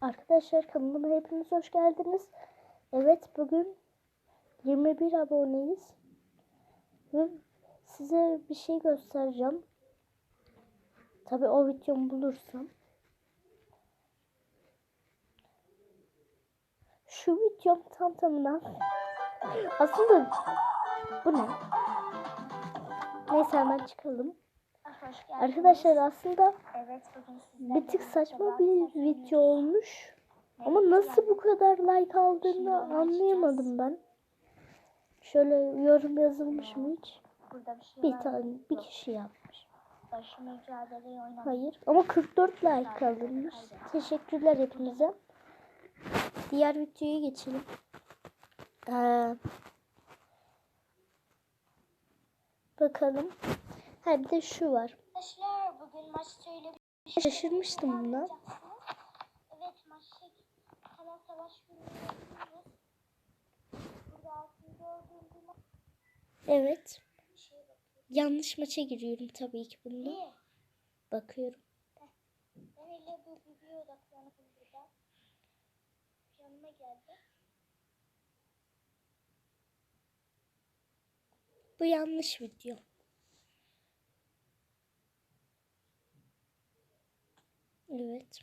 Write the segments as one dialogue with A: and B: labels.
A: Arkadaşlar kanalıma hepiniz hoş geldiniz. Evet bugün 21 aboneyiz. Ve size bir şey göstereceğim. Tabi o videomu bulursam. Şu videom tam tamına aslında bu ne? Neyse hemen çıkalım. Arkadaşlar aslında
B: Evet
A: bir tık saçma bir video olmuş. Ama nasıl bu kadar like aldığını anlayamadım ben. Şöyle yorum yazılmış mı hiç?
B: Bir şey
A: tane bir kişi yapmış. Hayır ama 44 like alınmış. Teşekkürler hepinize. Diğer videoya geçelim. Ee, bakalım. Ha bir de şu var.
B: Arkadaşlar bugün maçta öyle bir şey
A: Şaşırmıştım buna.
B: Evet maçta hemen savaş.
A: Evet.
B: Bakıyorum.
A: Yanlış maça giriyorum tabii ki bunda.
B: Niye?
A: Bakıyorum.
B: Ben öyle bu videoya odaklanıp burada. Yanıma geldi.
A: Bu yanlış video. Evet.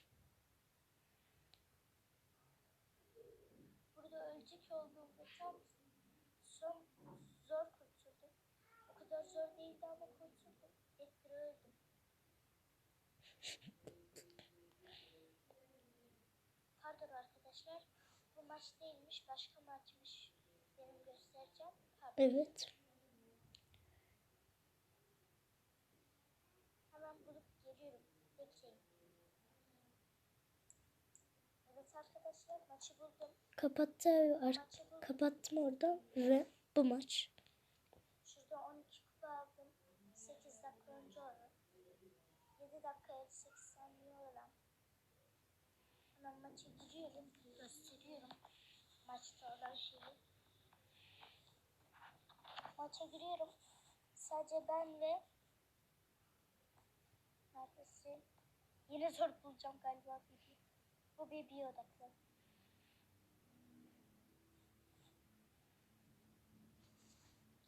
B: Burada ölecek olduğumda tam son zor kurtuldum. O kadar zor değildi ama kurtuldum. Ettir öldüm. Pardon arkadaşlar. Bu maç değilmiş. Başka maçmış. Benim göstereceğim. Pardon.
A: Evet.
B: Hemen bulup geliyorum. Bekleyin. Evet arkadaşlar maçı buldum.
A: Kapattı ar-
B: Maçı
A: kapattım orada ve bu maç.
B: Şurada 12 kupa aldım. 8 dakika önce olan. 7 dakika 58 saniye olan. Hemen maça giriyorum. Gösteriyorum. Maçta olan şeyi. Maça giriyorum. Sadece ben ve Neredesin? Yine zor bulacağım galiba. Bu Bibi'ye odaklı.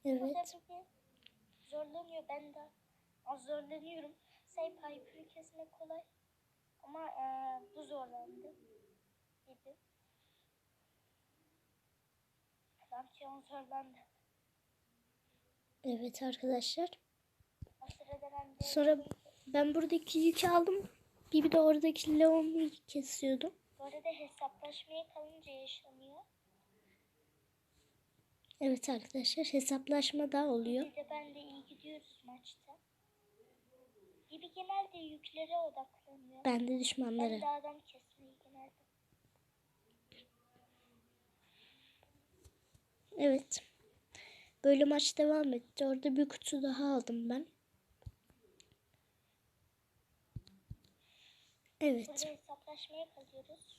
A: Evet.
B: Zorlanıyor. Ben de az zorlanıyorum. Say Piper'ı kesmek kolay. Ama eee, bu zorlandı. Bibi. Lantion zorlandı.
A: Evet arkadaşlar. Sonra ben buradaki yükü aldım. Bir de oradaki Leon'u kesiyordum.
B: bu arada hesaplaşmaya kalınca yaşanıyor.
A: Evet arkadaşlar hesaplaşma da oluyor.
B: Bir de ben de iyi gidiyoruz maçta. Gibi genelde yüklere odaklanıyor.
A: Ben de
B: Ben
A: düşmanlara.
B: de adam kesmeyi genelde.
A: Evet. Böyle maç devam etti. Orada bir kutu daha aldım ben. Evet.
B: Burada hesaplaşmaya kalıyoruz.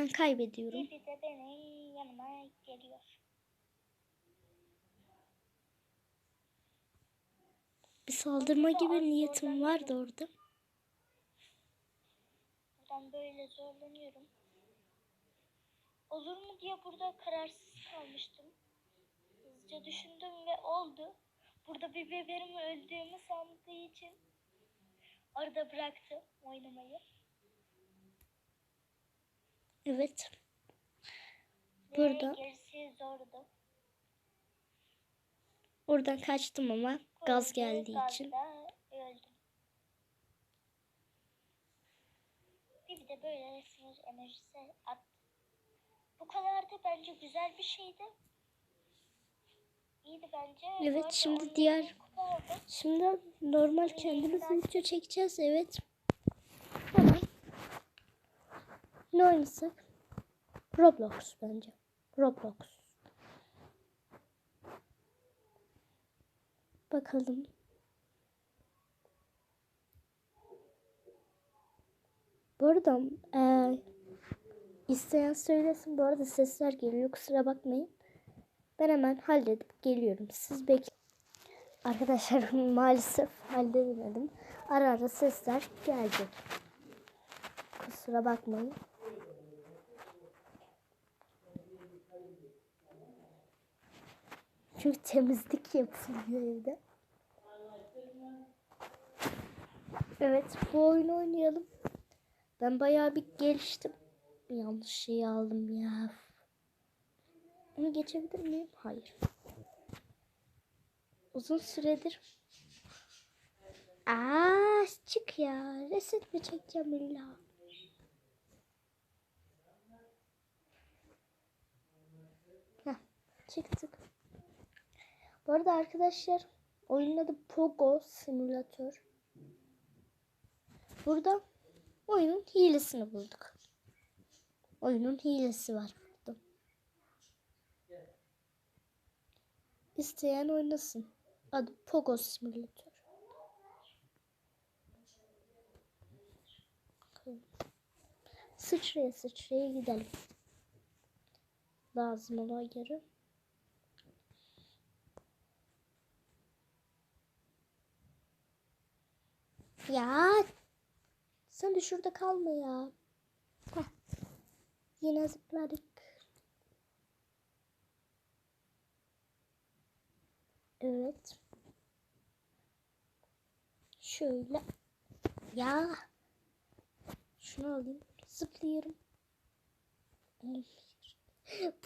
A: Ben kaybediyorum.
B: Bir de benim yanıma geliyor.
A: Bir saldırma gibi niyetim vardı orada.
B: Buradan böyle zorlanıyorum. Olur mu diye burada kararsız kalmıştım. Hızlıca düşündüm ve oldu. Burada bir bebeğim öldüğümü sandığı için orada bıraktım oynamayı.
A: Evet.
B: Ve
A: Burada. Oradan kaçtım ama gaz geldiği için.
B: öldüm. Bir de böyle enerjisi attı. Bu kadar da bence güzel bir şeydi. İyiydi bence.
A: Evet, şimdi
B: 17
A: diğer-. Şimdi normal kendimiz video çekeceğiz. Evet. Hemen. Ne oynasak? Roblox bence. Roblox. Bakalım. Bu arada eee, isteyen söylesin. Bu arada sesler geliyor. Kusura bakmayın. Ben hemen halledip geliyorum. Siz bekleyin. Arkadaşlar maalesef halledemedim. Ara ara sesler gelecek. Kusura bakmayın. Çünkü temizlik yapılıyor evde. Evet bu oyunu oynayalım. Ben bayağı bir geliştim. Yanlış şeyi aldım ya. Onu geçebilir miyim? Hayır. Uzun süredir. Aa çık ya. Reset mi çekeceğim illa? Heh, çıktık. Bu arada arkadaşlar oyunun adı Pogo Simülatör. Burada oyunun hilesini bulduk. Oyunun hilesi var burada. İsteyen oynasın. Adı Pogo Simülatör. Sıçraya sıçraya gidelim. Lazım olan yere. Ya sen de şurada kalma ya. Heh. Yine zıpladık. Evet. Şöyle. Ya. Şunu alayım. Zıplıyorum.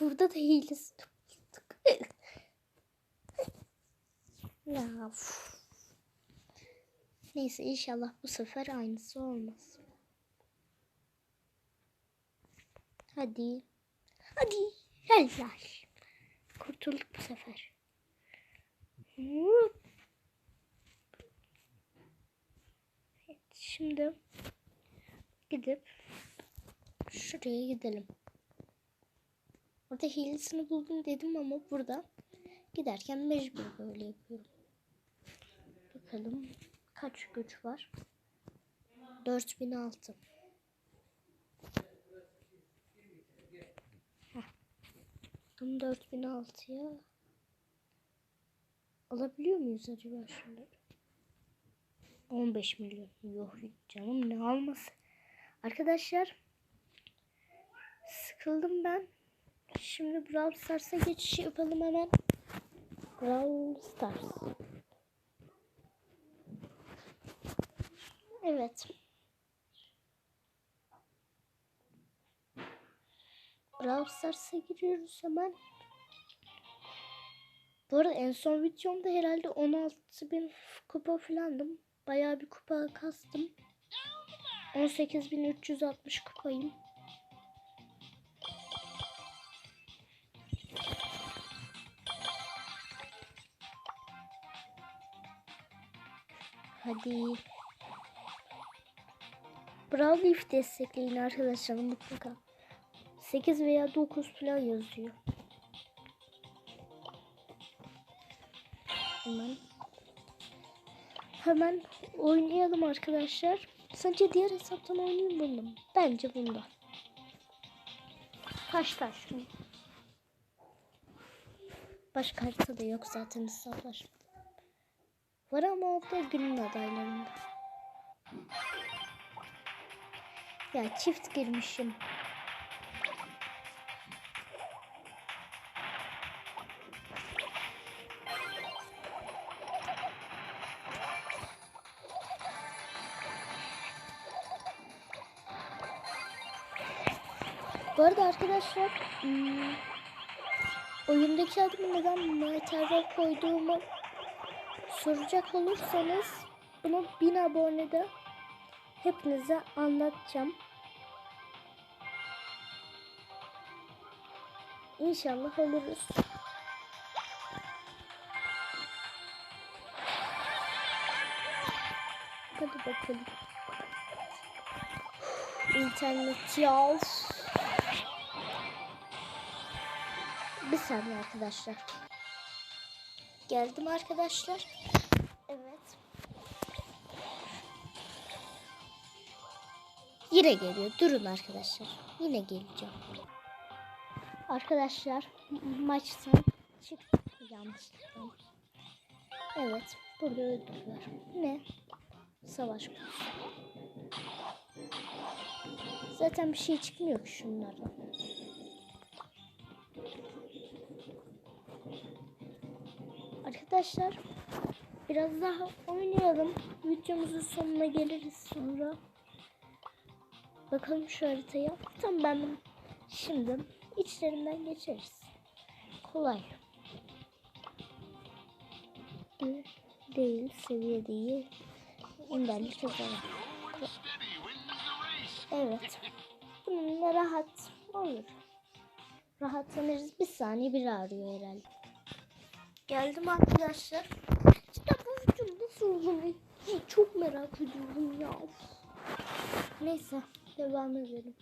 A: Burada da hilesi bulduk. ya. uf. Neyse inşallah bu sefer aynısı olmaz. Hadi. Hadi. Helal. Kurtulduk bu sefer. Evet, şimdi gidip şuraya gidelim. Orada hilesini buldum dedim ama burada giderken mecbur böyle yapıyorum. Bakalım kaç güç var? 4006. Heh. Bunu 4006'ya alabiliyor muyuz acaba şunları? 15 milyon. Yok canım ne alması. Arkadaşlar sıkıldım ben. Şimdi Brawl Stars'a geçiş yapalım hemen. Brawl Stars. Evet. Brawl giriyoruz hemen. Bu arada en son videomda herhalde 16.000 kupa falandım. Bayağı bir kupa kastım. 18.360 kupayım. Hadi. Brawl Leaf destekleyin arkadaşlar mutlaka. 8 veya 9 falan yazıyor. Hemen. Hemen oynayalım arkadaşlar. Sence diğer hesaptan oynayayım bunu mu? Bence bunda. Kaç taş mı? Başka harita da yok zaten hesaplaşma. Var ama o da günün adaylarında. Ya çift girmişim. Bu arada arkadaşlar hmm, oyundaki adımı neden Mayter'e koyduğumu soracak olursanız bunu 1000 abonede hepinize anlatacağım. İnşallah oluruz. Hadi bakalım. İnternet ya. Bir saniye arkadaşlar. Geldim arkadaşlar. Evet. Yine geliyor. Durun arkadaşlar. Yine geleceğim. Arkadaşlar ma- maçtan çıktık yanlışlıkla. Evet. Burada öldürdüler. Ne? Savaş konusu. Zaten bir şey çıkmıyor ki şunlardan. Arkadaşlar biraz daha oynayalım. Videomuzun sonuna geliriz sonra. Bakalım şu haritaya. Tamam ben şimdi içlerinden geçeriz. Kolay. Değil, seviye değil. Engelli kazanır. Evet. Bununla rahat olur. Rahatlanırız. Bir saniye bir arıyor herhalde. Geldim arkadaşlar. İşte bu video nasıl olur? Çok merak ediyorum ya. Neyse devam edelim.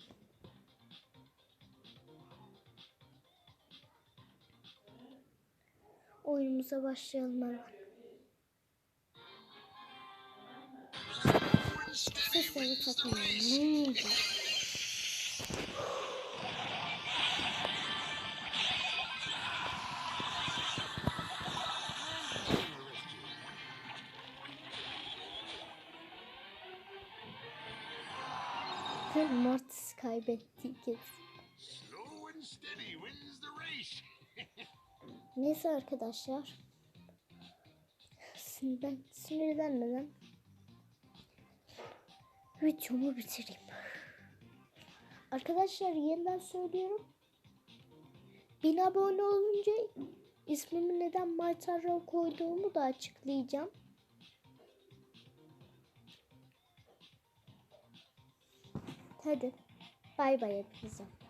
A: Oyunumuza başlayalım hemen. Sesleri takmayalım. Oldu? Mortis kaybetti kez.
C: Slow and steady wins the race.
A: Neyse arkadaşlar. Sinirden, sinirlenmeden videomu bitireyim. Arkadaşlar yeniden söylüyorum. 1000 abone olunca ismimi neden Maytarra koyduğumu da açıklayacağım. Hadi bay bay hepinize.